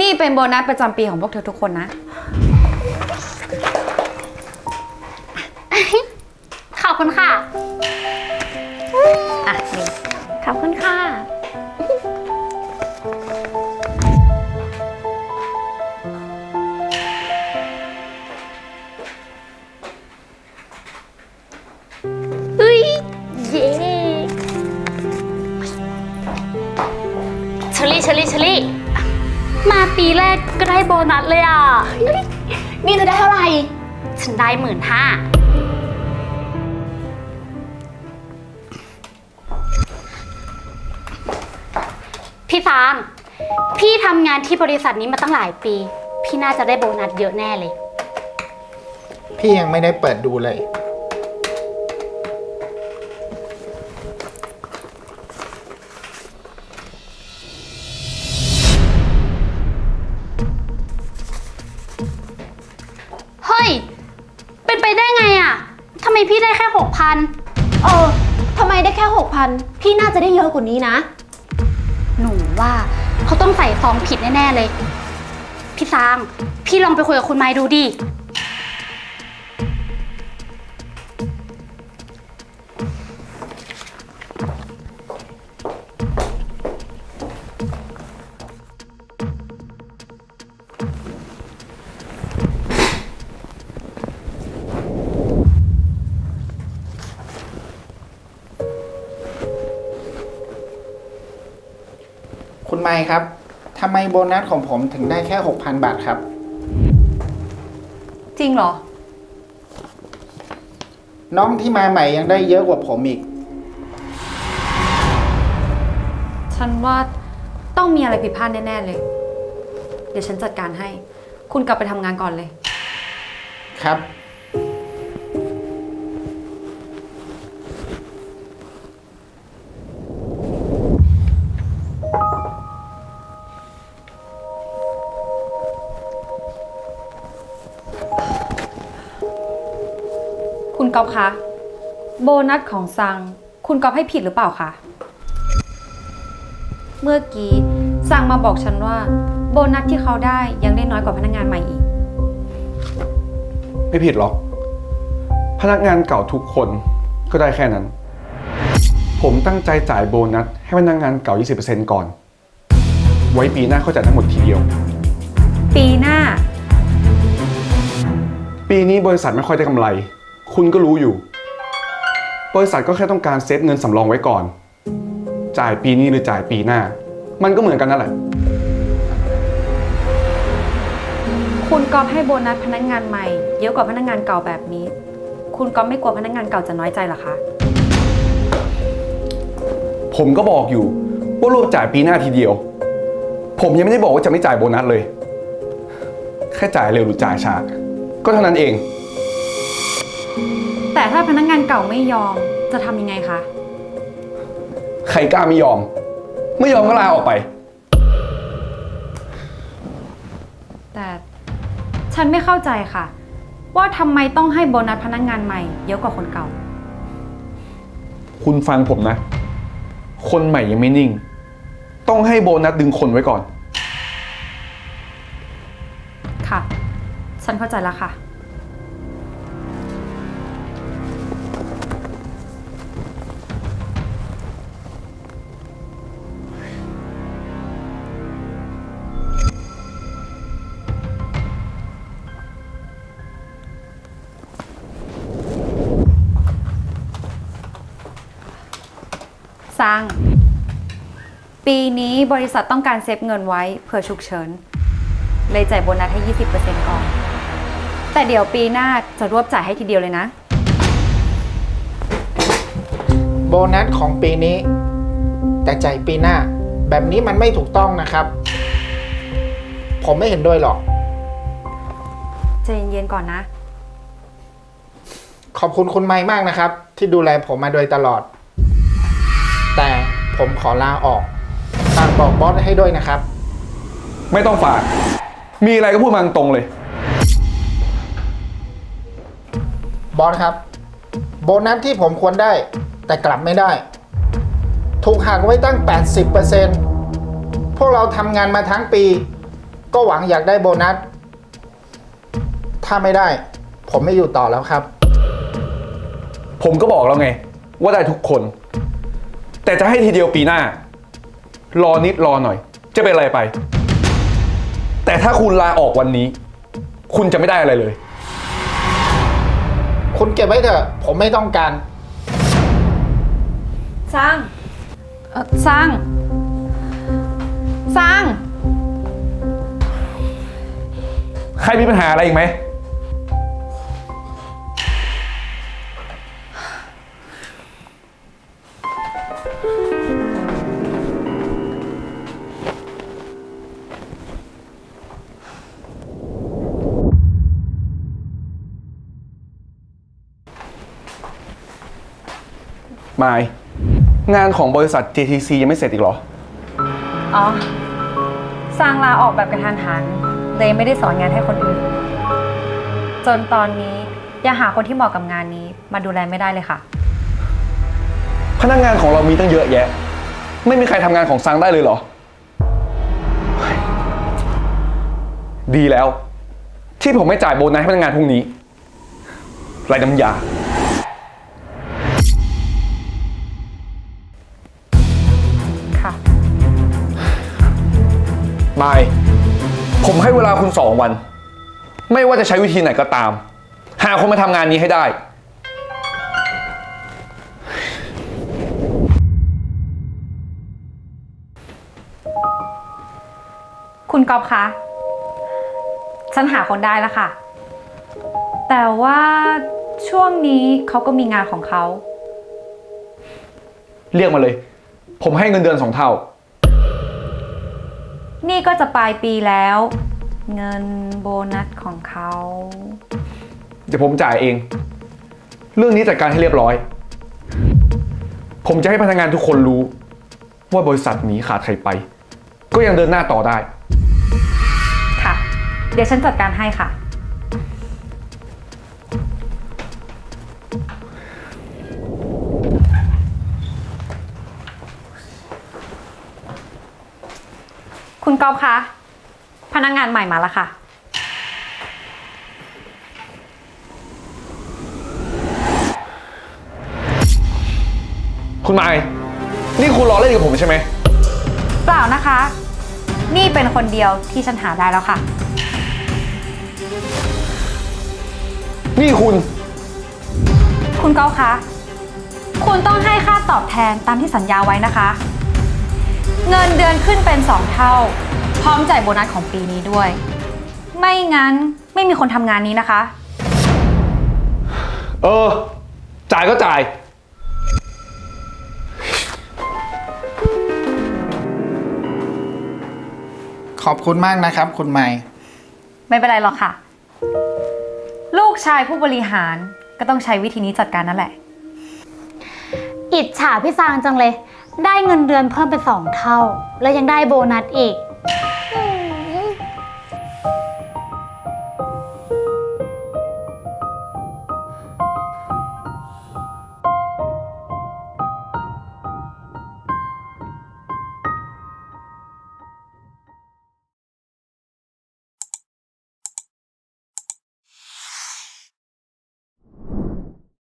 นี่เป็นโบนัสประจำปีของพวกเธอทุกคนนะ นัดเลยอะ นี่จะได้เท่าไหร่ ฉันได้หมื่นห้า พี่ฟางพี่ทำงานที่บริษัทนี้มาตั้งหลายปี พี่น่าจะได้โบนัสเยอะแน่เลย พี่ยังไม่ได้เปิดดูเลย มพี่ได้แค่หกพันเออทำไมได้แค่หกพันพี่น่าจะได้เยอะกว่านี้นะ หนูว่าเขาต้องใส่ซองผิดแน่ ๆ เลย พี่ฟาง พี่ลองไปคุยกับคุณไม้ดูดิ คุณไมค์ครับทำไมโบนัสของผมถึงได้แค่ 6,000 บาทครับ จริงเหรอ น้องที่มาใหม่ยังได้เยอะกว่าผมอีก ฉันว่าต้องมีอะไรผิดพลาดแน่ ๆ เลย เดี๋ยวฉันจัดการให้ คุณกลับไปทำงานก่อนเลย ครับ ก๊อฟคะ โบนัสของซัง คุณก๊อฟให้ผิดหรือเปล่าคะ เมื่อกี้ซังมาบอกฉันว่า โบนัสที่เขาได้ยังได้น้อยกว่าพนักงานใหม่อีก ไม่ผิดหรอก พนักงานเก่าทุกคนก็ได้แค่นั้น ผมตั้งใจจ่ายโบนัสให้พนักงานเก่า 20%ก่อน ไว้ปีหน้าเขาจ่ายทั้งหมดทีเดียว ปีหน้า ปีนี้บริษัทไม่ค่อยได้กำไร คุณก็รู้อยู่ บริษัทก็แค่ต้องการเซฟเงินสำรองไว้ก่อน จ่ายปีนี้หรือจ่ายปีหน้า มันก็เหมือนกันนั่นแหละ คุณก๊อฟให้โบนัสพนักงานใหม่ เยอะกว่าพนักงานเก่าแบบนี้ คุณก๊อฟไม่กลัวพนักงานเก่าจะน้อยใจเหรอคะ ผมก็บอกอยู่ ว่ารวบจ่ายปีหน้าทีเดียว ผมยังไม่ได้บอกว่าจะไม่จ่ายโบนัสเลย แค่จ่ายเร็วหรือจ่ายช้าก็เท่านั้นเอง แต่ถ้าพนักงานเก่าไม่ยอมจะทำยังไงคะ ใครกล้าไม่ยอม ไม่ยอมก็ลาออกไป แต่ฉันไม่เข้าใจค่ะ ว่าทำไมต้องให้โบนัสพนักงานใหม่เยอะกว่าคนเก่า คุณฟังผมนะ คนใหม่ยังไม่นิ่ง ต้องให้โบนัสดึงคนไว้ก่อน ค่ะ ฉันเข้าใจแล้วค่ะ สร้างปีนี้บริษัทต้องการเซฟเงินไว้เผื่อฉุกเฉิน เลยจ่ายโบนัสให้ 20%ก่อน แต่เดี๋ยวปีหน้าจะรวบจ่ายให้ทีเดียวเลยนะ โบนัสของปีนี้ แต่จ่ายปีหน้า แบบนี้มันไม่ถูกต้องนะครับ ผมไม่เห็นด้วยหรอก ใจเย็นๆก่อนนะ ขอบคุณคุณไมค์มากนะครับ ที่ดูแลผมมาโดยตลอดแต่ ผมขอลาออกฝากบอกบอสให้ด้วยนะครับ ไม่ต้องฝาก มีอะไรก็พูดมาตรงๆเลย บอสครับ โบนัสที่ผมควรได้แต่กลับไม่ได้ ถูกหักไว้ตั้ง 80%พวกเราทำงานมาทั้งปี ก็ก็หวังอยากได้โบนัส ถ้าไม่ได้ ผมไม่อยู่ต่อแล้วครับ ผมก็บอกแล้วไง ว่าได้ทุกคน แต่จะให้ทีเดียวปีหน้า รอนิดรอหน่อย จะเป็นอะไรไป แต่ถ้าคุณลาออกวันนี้ คุณจะไม่ได้อะไรเลย คุณเก็บไว้เถอะ ผมไม่ต้องการ สร้างเอ่อสร้าง สร้าง ใครมีปัญหาอะไรอีกไหม มาย งานของบริษัท JTC ยังไม่เสร็จอีกเหรอ อ๋อ สร้างลาออกแบบกระทันหัน เลยไม่ได้สอนงานให้คนอื่น จนตอนนี้ยังหาคนที่เหมาะกับงานนี้มาดูแลไม่ได้เลยค่ะ พนักงานของเรามีตั้งเยอะแยะ ไม่มีใครทำงานของซังได้เลยเหรอดีแล้ว ที่ผมไม่จ่ายโบนัสให้พนักงานพรุ่งนี้ไรน้ำยา มายผมให้เวลาคุณสองวัน ไม่ว่าจะใช้วิธีไหนก็ตาม หาคนมาทำงานนี้ให้ได้ คุณก๊อฟคะ ฉันหาคนได้แล้วค่ะ แต่ว่าช่วงนี้เขาก็มีงานของเขา เรียกมาเลย ผมให้เงินเดือนสองเท่า นี่ก็จะปลายปีแล้ว เงินโบนัสของเขา เดี๋ยวผมจ่ายเอง เรื่องนี้จัดการให้เรียบร้อย ผมจะให้พนักงานทุกคนรู้ ว่าบริษัทนี้ขาดใครไป ก็ยังเดินหน้าต่อได้ ค่ะ เดี๋ยวฉันจัดการให้ค่ะ คุณก๊อฟคะ พนักงานใหม่มาแล้วค่ะ คุณไมายนี่คุณล้อเล่นกับผมใช่ไหม เปล่านะคะ นี่เป็นคนเดียวที่ฉันหาได้แล้วค่ะ นี่คุณ คุณก๊อฟคะ คุณต้องให้ค่าตอบแทนตามที่สัญญาไว้นะคะ เงินเดือนขึ้นเป็น 2 เท่า พร้อมจ่ายโบนัสของปีนี้ด้วย ไม่งั้นไม่มีคนทำงานนี้นะคะ เออ จ่ายก็จ่าย ขอบคุณมากนะครับ คุณไมค์ไม่เป็นไรหรอกค่ะ ลูกชายผู้บริหารก็ต้องใช้วิธีนี้จัดการนั่นแหละ อิจฉาพี่ซางจังเลย ได้เงินเดือนเพิ่มเป็นสองเท่า แล้วยังได้โบนัสอีก